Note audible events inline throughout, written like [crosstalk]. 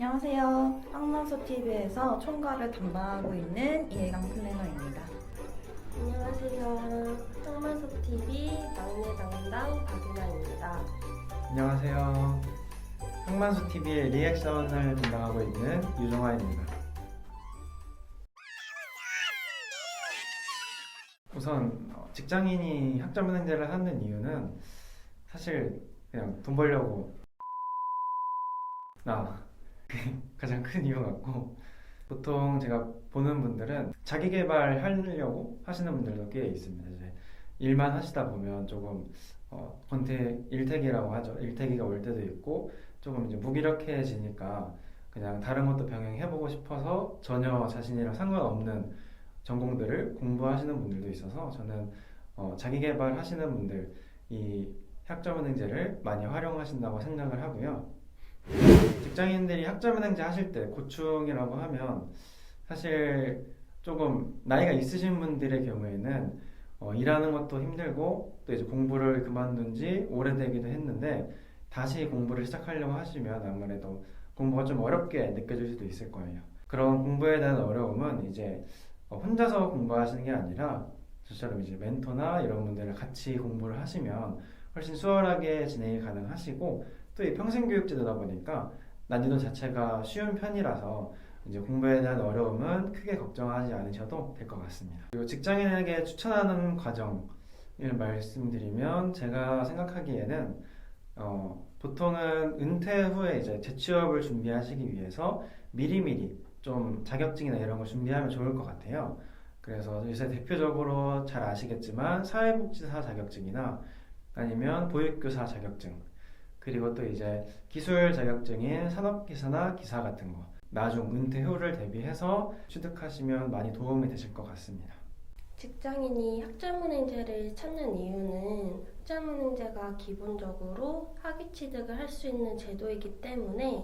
안녕하세요. 항만소 TV에서 총괄을 담당하고 있는 이해강 플래너입니다. 안녕하세요. 항만석 TV 막내 담당 박윤아입니다. 안녕하세요. 항만수 TV의 리액션을 담당하고 있는 유정화입니다. 우선 어, 직장인이 학점 은행제를 하는 이유는 사실 그냥 돈 벌려고 나 [laughs] 가장 큰 이유 같고 보통 제가 보는 분들은 자기 개발 하려고 하시는 분들도 꽤 있습니다. 이제 일만 하시다 보면 조금 어, 권태 일택이라고 하죠. 일택이가 올 때도 있고 조금 이제 무기력해지니까 그냥 다른 것도 병행해보고 싶어서 전혀 자신이랑 상관없는 전공들을 공부하시는 분들도 있어서 저는 어, 자기 개발 하시는 분들 이 학점은행제를 많이 활용하신다고 생각을 하고요. 직장인들이 학점은행제 하실 때 고충이라고 하면 사실 조금 나이가 있으신 분들의 경우에는 어, 일하는 것도 힘들고 또 이제 공부를 그만둔 지 오래되기도 했는데 다시 공부를 시작하려고 하시면 아무래도 공부가 좀 어렵게 느껴질 수도 있을 거예요. 그런 공부에 대한 어려움은 이제 어, 혼자서 공부하시는 게 아니라 저처럼 이제 멘토나 이런 분들을 같이 공부를 하시면 훨씬 수월하게 진행이 가능하시고 또 이 평생교육제도다 보니까 난이도 자체가 쉬운 편이라서 이제 공부에 대한 어려움은 크게 걱정하지 않으셔도 될 것 같습니다. 그리고 직장인에게 추천하는 과정을 말씀드리면 제가 생각하기에는 어, 보통은 은퇴 후에 이제 재취업을 준비하시기 위해서 미리미리 좀 자격증이나 이런 걸 준비하면 좋을 것 같아요. 그래서 요새 대표적으로 잘 아시겠지만 사회복지사 자격증이나 아니면 보육교사 자격증 그리고 또 이제 기술 자격증인 산업기사나 기사 같은 거 나중 은퇴 후를 대비해서 취득하시면 많이 도움이 되실 것 같습니다. 직장인이 학점은행제를 찾는 이유는 학점은행제가 기본적으로 학위 취득을 할 수 있는 제도이기 때문에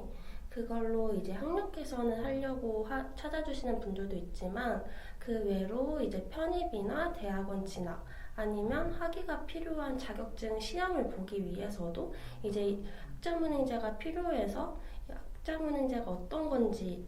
그걸로 이제 학력 개선을 하려고 하- 찾아주시는 분들도 있지만 그 외로 이제 편입이나 대학원 진학 아니면 학위가 필요한 자격증 시험을 보기 위해서도 이제 학점은행제가 필요해서 학점은행제가 어떤 건지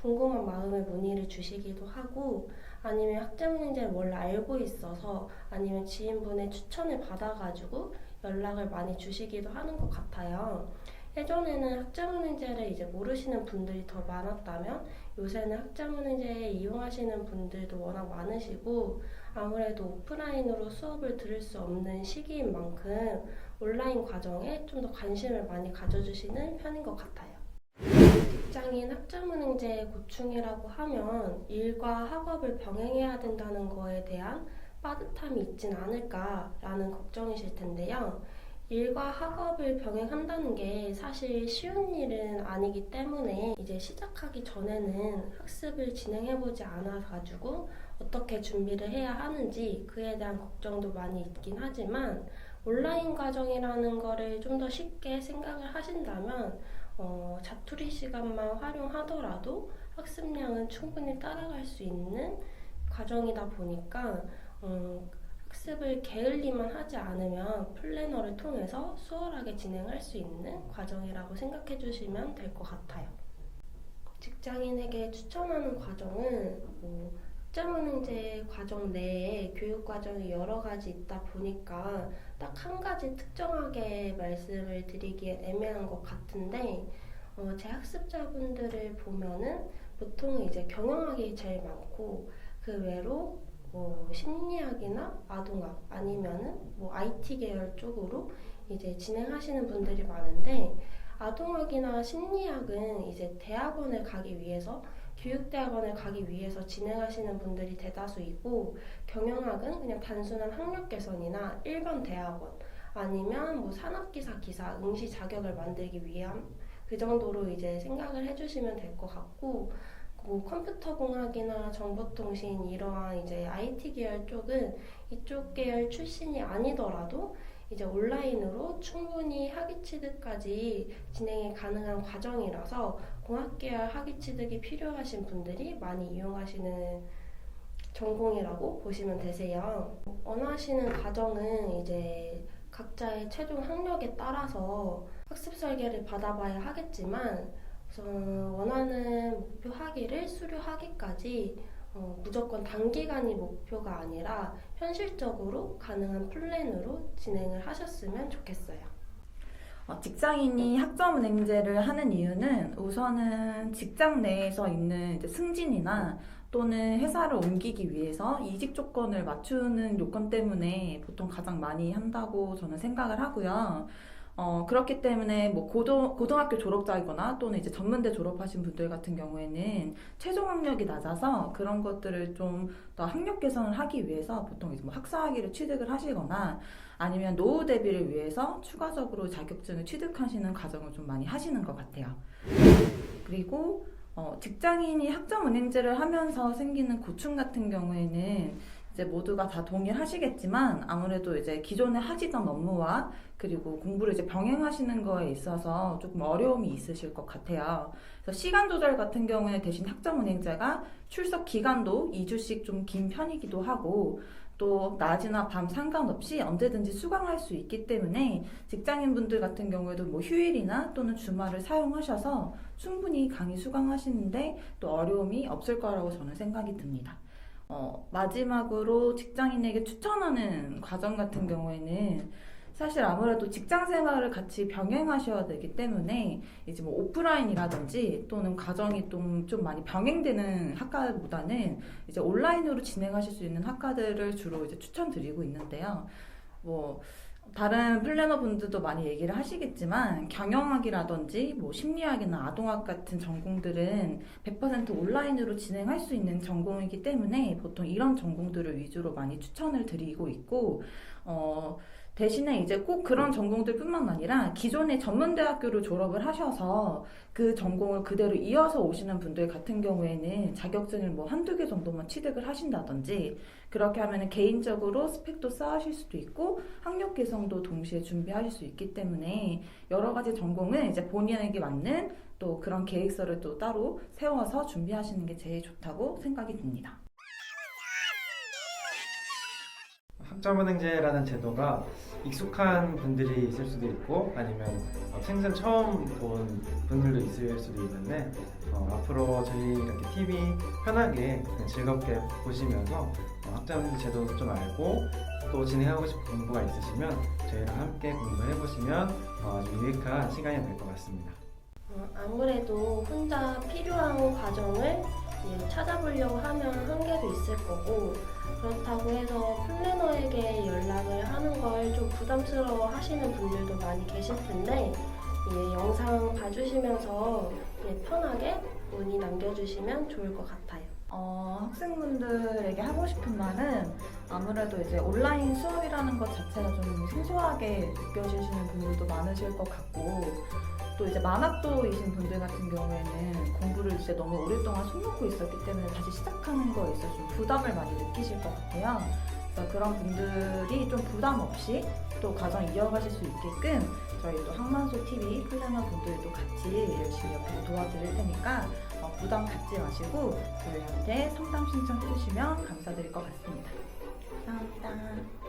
궁금한 마음에 문의를 주시기도 하고 아니면 학점은행제를 원래 알고 있어서 아니면 지인분의 추천을 받아가지고 연락을 많이 주시기도 하는 것 같아요. 예전에는 학점은행제를 이제 모르시는 분들이 더 많았다면 요새는 학점은행제 이용하시는 분들도 워낙 많으시고 아무래도 오프라인으로 수업을 들을 수 없는 시기인 만큼 온라인 과정에 좀 더 관심을 많이 가져주시는 편인 것 같아요. 직장인 학점은행제의 고충이라고 하면 일과 학업을 병행해야 된다는 거에 대한 빠듯함이 있진 않을까라는 걱정이실 텐데요. 일과 학업을 병행한다는 게 사실 쉬운 일은 아니기 때문에 이제 시작하기 전에는 학습을 진행해보지 않아가지고 어떻게 준비를 해야 하는지 그에 대한 걱정도 많이 있긴 하지만 온라인 과정이라는 거를 좀 더 쉽게 생각을 하신다면 어, 자투리 시간만 활용하더라도 학습량은 충분히 따라갈 수 있는 과정이다 보니까 음, 학습을 게을리만 하지 않으면 플래너를 통해서 수월하게 진행할 수 있는 과정이라고 생각해 주시면 될 것 같아요. 직장인에게 추천하는 과정은 뭐 학점은행제 과정 내에 교육 과정이 여러 가지 있다 보니까 딱 한 가지 특정하게 말씀을 드리기엔 애매한 것 같은데 어, 제 학습자분들을 보면은 보통 이제 경영학이 제일 많고 그 외로 뭐 심리학이나 아동학 아니면은 뭐 IT 계열 쪽으로 이제 진행하시는 분들이 많은데 아동학이나 심리학은 이제 대학원을 가기 위해서 교육대학원을 가기 위해서 진행하시는 분들이 대다수이고 경영학은 그냥 단순한 학력 개선이나 일반 대학원 아니면 뭐 산업기사 기사 응시 자격을 만들기 위함 그 정도로 이제 생각을 해주시면 될 것 같고 뭐 컴퓨터 공학이나 정보통신 이러한 이제 IT 계열 쪽은 이쪽 계열 출신이 아니더라도 이제 온라인으로 충분히 학위 취득까지 진행이 가능한 과정이라서 공학 계열 학위 취득이 필요하신 분들이 많이 이용하시는 전공이라고 보시면 되세요. 원하시는 과정은 이제 각자의 최종 학력에 따라서 학습 설계를 받아봐야 하겠지만 원하는 목표 학위를 수료하기까지 어, 무조건 단기간이 목표가 아니라 현실적으로 가능한 플랜으로 진행을 하셨으면 좋겠어요. 어, 직장인이 학점은행제를 하는 이유는 우선은 직장 내에서 있는 승진이나 또는 회사를 옮기기 위해서 이직 조건을 맞추는 요건 때문에 보통 가장 많이 한다고 저는 생각을 하고요. 어, 그렇기 때문에 뭐 고등, 고등학교 졸업자이거나 또는 이제 전문대 졸업하신 분들 같은 경우에는 최종 학력이 낮아서 그런 것들을 좀 더 학력 개선을 하기 위해서 보통 이제 뭐 학사학위를 취득을 하시거나 아니면 노후 대비를 위해서 추가적으로 자격증을 취득하시는 과정을 좀 많이 하시는 것 같아요. 그리고 어, 직장인이 학점 은행제를 하면서 생기는 고충 같은 경우에는 이제 모두가 다 동일하시겠지만 아무래도 이제 기존에 하시던 업무와 그리고 공부를 이제 병행하시는 거에 있어서 조금 어려움이 있으실 것 같아요. 그래서 시간 조절 같은 경우에 대신 학점은행제가 출석 기간도 2주씩 좀 긴 편이기도 하고 또 낮이나 밤 상관없이 언제든지 수강할 수 있기 때문에 직장인분들 같은 경우에도 뭐 휴일이나 또는 주말을 사용하셔서 충분히 강의 수강하시는데 또 어려움이 없을 거라고 저는 생각이 듭니다. 어, 마지막으로 직장인에게 추천하는 과정 같은 경우에는 사실 아무래도 직장 생활을 같이 병행하셔야 되기 때문에 이제 뭐 오프라인이라든지 또는 과정이 좀, 좀 많이 병행되는 학과보다는 이제 온라인으로 진행하실 수 있는 학과들을 주로 이제 추천드리고 있는데요. 뭐 다른 플래너 분들도 많이 얘기를 하시겠지만 경영학이라든지 뭐 심리학이나 아동학 같은 전공들은 100% 온라인으로 진행할 수 있는 전공이기 때문에 보통 이런 전공들을 위주로 많이 추천을 드리고 있고 어 대신에 이제 꼭 그런 전공들뿐만 아니라 기존의 전문대학교를 졸업을 하셔서 그 전공을 그대로 이어서 오시는 분들 같은 경우에는 자격증을 뭐 한두 개 정도만 취득을 하신다든지 그렇게 하면 개인적으로 스펙도 쌓으실 수도 있고 학력 개성도 동시에 준비하실 수 있기 때문에 여러 가지 전공은 이제 본인에게 맞는 또 그런 계획서를 또 따로 세워서 준비하시는 게 제일 좋다고 생각이 듭니다. 학점은행제라는 제도가 익숙한 분들이 있을 수도 있고 아니면 어, 생전 처음 본 분들도 있을 수도 있는데 어, 앞으로 저희 이렇게 TV 편하게 즐겁게 보시면서 어, 학점 제도도 좀 알고 또 진행하고 싶은 공부가 있으시면 저희랑 함께 공부해 보시면 어, 유익한 시간이 될 것 같습니다. 어, 아무래도 혼자 필요한 과정을 찾아보려고 하면 한계도 있을 거고 그렇다고 해서 플래너에게 연락을 하는 걸 좀 부담스러워 하시는 분들도 많이 계실 텐데 예, 영상 봐주시면서 예, 편하게 문의 남겨주시면 좋을 것 같아요. 어, 학생분들에게 하고 싶은 말은 아무래도 이제 온라인 수업이라는 것 자체가 좀 생소하게 느껴지시는 분들도 많으실 것 같고 또 이제 만학도이신 분들 같은 경우에는 공부를 이제 너무 오랫동안 손 놓고 있었기 때문에 다시 시작하는 거에 있어서 좀 부담을 많이 느끼실 것 같아요. 그래서 그런 분들이 좀 부담 없이 또 과정 이어가실 수 있게끔 저희 또 항만소 TV 플래너 분들도 같이 열심히 옆에서 도와드릴 테니까 어, 부담 갖지 마시고 저희한테 상담 신청해 주시면 감사드릴 것 같습니다. 감사합니다.